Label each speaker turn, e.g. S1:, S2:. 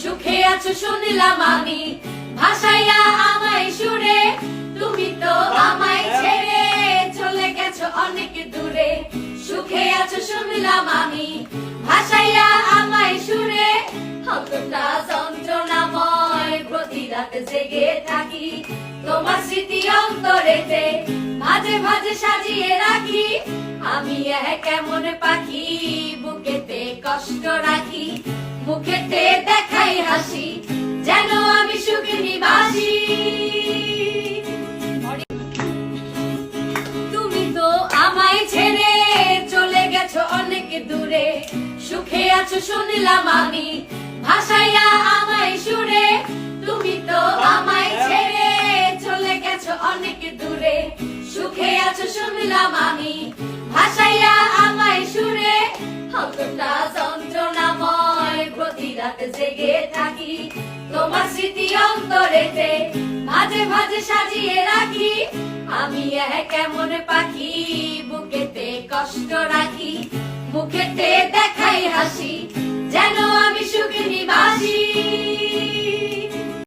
S1: সুখে আছো শুনলাম আমি। ভাসাইয়া আমায় সুরে, তুমি তো আমায় ছেড়ে চলে গেছো অনেক দূরে। সুখে আছো শুনলাম আমি। ভাসাইয়া আমায় সুরে যন্ত্রণাময় প্রতি রাত জেগে থাকি। তোমার স্মৃতি অন্তরেতে মাঝে মাঝে সাজিয়ে রাখি। আমি কেমন পাখি, বুকেতে কষ্ট রাখি। মুখেতে দেখাই হাসি, যেন আমি সুখে নিবাসী। তুমি তো আমায় ছেড়ে চলে গেছো অনেক দূরে। সুখে আছো শুনলাম আমি ভাসাইয়া আমায় সুরে। তুমি তো আমায় ছেড়ে চলে গেছো অনেক দূরে। সুখে আছো শুনলাম আমি ভাসাইয়া আমায় সুরে। প্রতি রাত জেগে থাকি, তোমার স্মৃতি অন্তরেতে মাঝে মাঝে সাজিয়ে রাখি। আমি এক কেমন পাখি, বুকেতে কষ্ট রাখি মুখে